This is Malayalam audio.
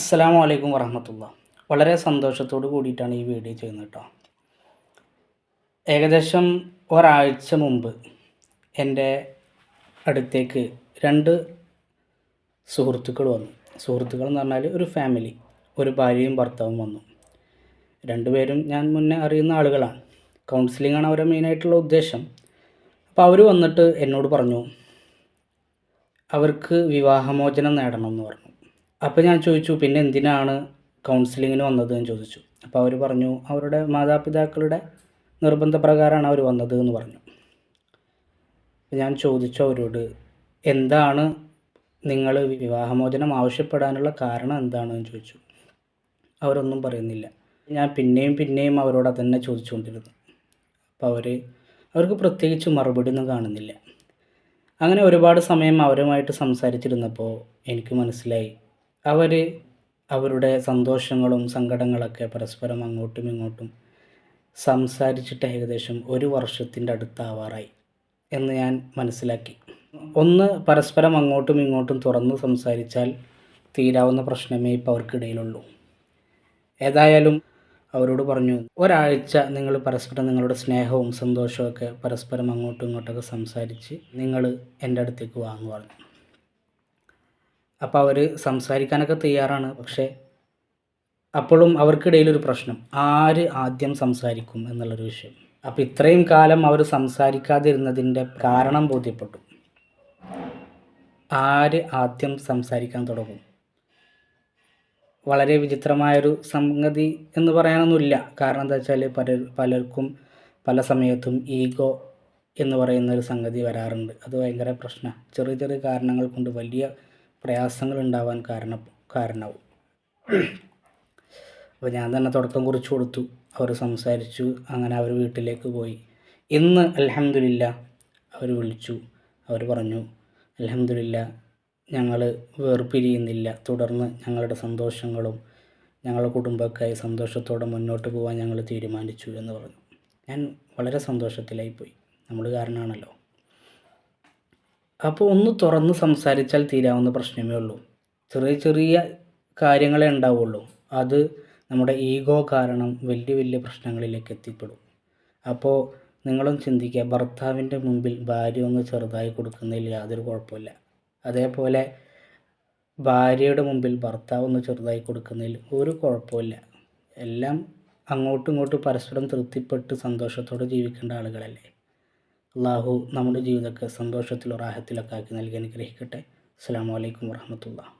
അസ്സാം വലൈക്കും വറഹമത്തുള്ള. വളരെ സന്തോഷത്തോട് കൂടിയിട്ടാണ് ഈ വീഡിയോ ചെയ്യുന്നത് കേട്ടോ. ഏകദേശം ഒരാഴ്ച മുമ്പ് എന്റെ അടുത്തേക്ക് രണ്ട് സുഹൃത്തുക്കൾ വന്നു. സുഹൃത്തുക്കൾ എന്ന് പറഞ്ഞാൽ ഒരു ഫാമിലി ഒരു ഭാര്യയും ഭർത്താവും വന്നു. രണ്ടുപേരും ഞാൻ മുന്നേ അറിയുന്ന ആളുകളാണ്. കൗൺസിലിംഗ് ആണ് അവരുടെ മെയിനായിട്ടുള്ള ഉദ്ദേശം. അപ്പോൾ അവർ വന്നിട്ട് എന്നോട് പറഞ്ഞു അവർക്ക് വിവാഹമോചനം നേടണം എന്ന് പറഞ്ഞു. അപ്പോൾ ഞാൻ ചോദിച്ചു പിന്നെ എന്തിനാണ് കൗൺസിലിങ്ങിന് വന്നത്? എന്ന് ചോദിച്ചു. അപ്പോൾ അവർ പറഞ്ഞു അവരുടെ മാതാപിതാക്കളുടെ നിർബന്ധപ്രകാരമാണ് അവർ വന്നത് എന്ന് പറഞ്ഞു. ഞാൻ ചോദിച്ചു അവരോട് എന്താണ് നിങ്ങൾ വിവാഹമോചനം ആവശ്യപ്പെടാനുള്ള കാരണം എന്താണെന്ന് ചോദിച്ചു. അവരൊന്നും പറയുന്നില്ല. ഞാൻ പിന്നെയും പിന്നെയും അവരോട് അതന്നെ ചോദിച്ചുകൊണ്ടിരുന്നു. അപ്പോൾ അവർ അവർക്ക് പ്രത്യേകിച്ച് മറുപടി ഒന്നും കാണുന്നില്ല. അങ്ങനെ ഒരുപാട് സമയം അവരുമായിട്ട് സംസാരിച്ചിരുന്നപ്പോൾ എനിക്ക് മനസ്സിലായി അവർ അവരുടെ സന്തോഷങ്ങളും സങ്കടങ്ങളൊക്കെ പരസ്പരം അങ്ങോട്ടും ഇങ്ങോട്ടും സംസാരിച്ചിട്ട് ഏകദേശം ഒരു വർഷത്തിന്റെ അടുത്താവാറായി എന്ന് ഞാൻ മനസ്സിലാക്കി. ഒന്ന് പരസ്പരം അങ്ങോട്ടും ഇങ്ങോട്ടും തുറന്ന് സംസാരിച്ചാൽ തീരാവുന്ന പ്രശ്നമേ ഇപ്പോൾ അവർക്കിടയിലുള്ളൂ. ഏതായാലും അവരോട് പറഞ്ഞു ഒരാഴ്ച നിങ്ങൾ പരസ്പരം നിങ്ങളുടെ സ്നേഹവും സന്തോഷവും ഒക്കെ പരസ്പരം അങ്ങോട്ടും ഇങ്ങോട്ടൊക്കെ സംസാരിച്ച് നിങ്ങൾ എന്റെ അടുത്തേക്ക് വാങ്ങുവാണ് അപ്പോൾ അവർ സംസാരിക്കാനൊക്കെ തയ്യാറാണ്. പക്ഷേ അപ്പോഴും അവർക്കിടയിലൊരു പ്രശ്നം. ആര് ആദ്യം സംസാരിക്കും എന്നുള്ളൊരു വിഷയം. അപ്പോൾ ഇത്രയും കാലം അവർ സംസാരിക്കാതിരുന്നതിന്റെ കാരണം ബോധ്യപ്പെട്ടു. ആര് ആദ്യം സംസാരിക്കാൻ തുടങ്ങും? വളരെ വിചിത്രമായൊരു സംഗതി എന്ന് പറയാനൊന്നുമില്ല. കാരണം എന്താ വെച്ചാൽ പല പലർക്കും പല സമയത്തും ഈഗോ എന്ന് പറയുന്ന ഒരു സംഗതി വരാറുണ്ട്. അത് ഭയങ്കര പ്രശ്നമാണ്. ചെറിയ ചെറിയ കാരണങ്ങൾ കൊണ്ട് വലിയ പ്രയാസങ്ങൾ ഉണ്ടാവാൻ കാരണം കാരണമാവും അപ്പോൾ ഞാൻ തന്നെ തുടക്കം കുറിച്ച് കൊടുത്തു. അവർ സംസാരിച്ചു. അങ്ങനെ അവർ വീട്ടിലേക്ക് പോയി. ഇന്ന് അലഹമില്ല അവർ വിളിച്ചു. അവർ പറഞ്ഞു അലഹമില്ല ഞങ്ങൾ വേർപിരിയുന്നില്ല. തുടർന്ന് ഞങ്ങളുടെ സന്തോഷങ്ങളും ഞങ്ങളുടെ കുടുംബക്കായി സന്തോഷത്തോടെ മുന്നോട്ട് പോകാൻ ഞങ്ങൾ തീരുമാനിച്ചു എന്ന് പറഞ്ഞു. ഞാൻ വളരെ സന്തോഷത്തിലായിപ്പോയി. നമ്മൾ കാരണമാണല്ലോ അപ്പോൾ ഒന്ന് തുറന്ന് സംസാരിച്ചാൽ തീരാവുന്ന പ്രശ്നമേ ഉള്ളൂ. ചെറിയ ചെറിയ കാര്യങ്ങളെ ഉണ്ടാവുള്ളൂ. അത് നമ്മുടെ ഈഗോ കാരണം വലിയ വലിയ പ്രശ്നങ്ങളിലേക്ക് എത്തിപ്പെടും. അപ്പോൾ നിങ്ങളും ചിന്തിക്കുക ഭർത്താവിന്റെ മുമ്പിൽ ഭാര്യ ഒന്ന് ചെറുതായി കൊടുക്കുന്നതിൽ യാതൊരു കുഴപ്പമില്ല. അതേപോലെ ഭാര്യയുടെ മുമ്പിൽ ഭർത്താവ് ഒന്ന് ചെറുതായി കൊടുക്കുന്നതിൽ ഒരു കുഴപ്പമില്ല. എല്ലാം അങ്ങോട്ടും ഇങ്ങോട്ടും പരസ്പരം തൃപ്തിപ്പെട്ട് സന്തോഷത്തോടെ ജീവിക്കേണ്ട ആളുകളല്ലേ? അള്ളാഹു നമ്മുടെ ജീവിതമൊക്കെ സന്തോഷത്തിലോ റാഹത്തിലൊക്കെ ആക്കി നൽകി അനുഗ്രഹിക്കട്ടെ. അസ്സാം വലൈക്കും വർഹമത്തുള്ള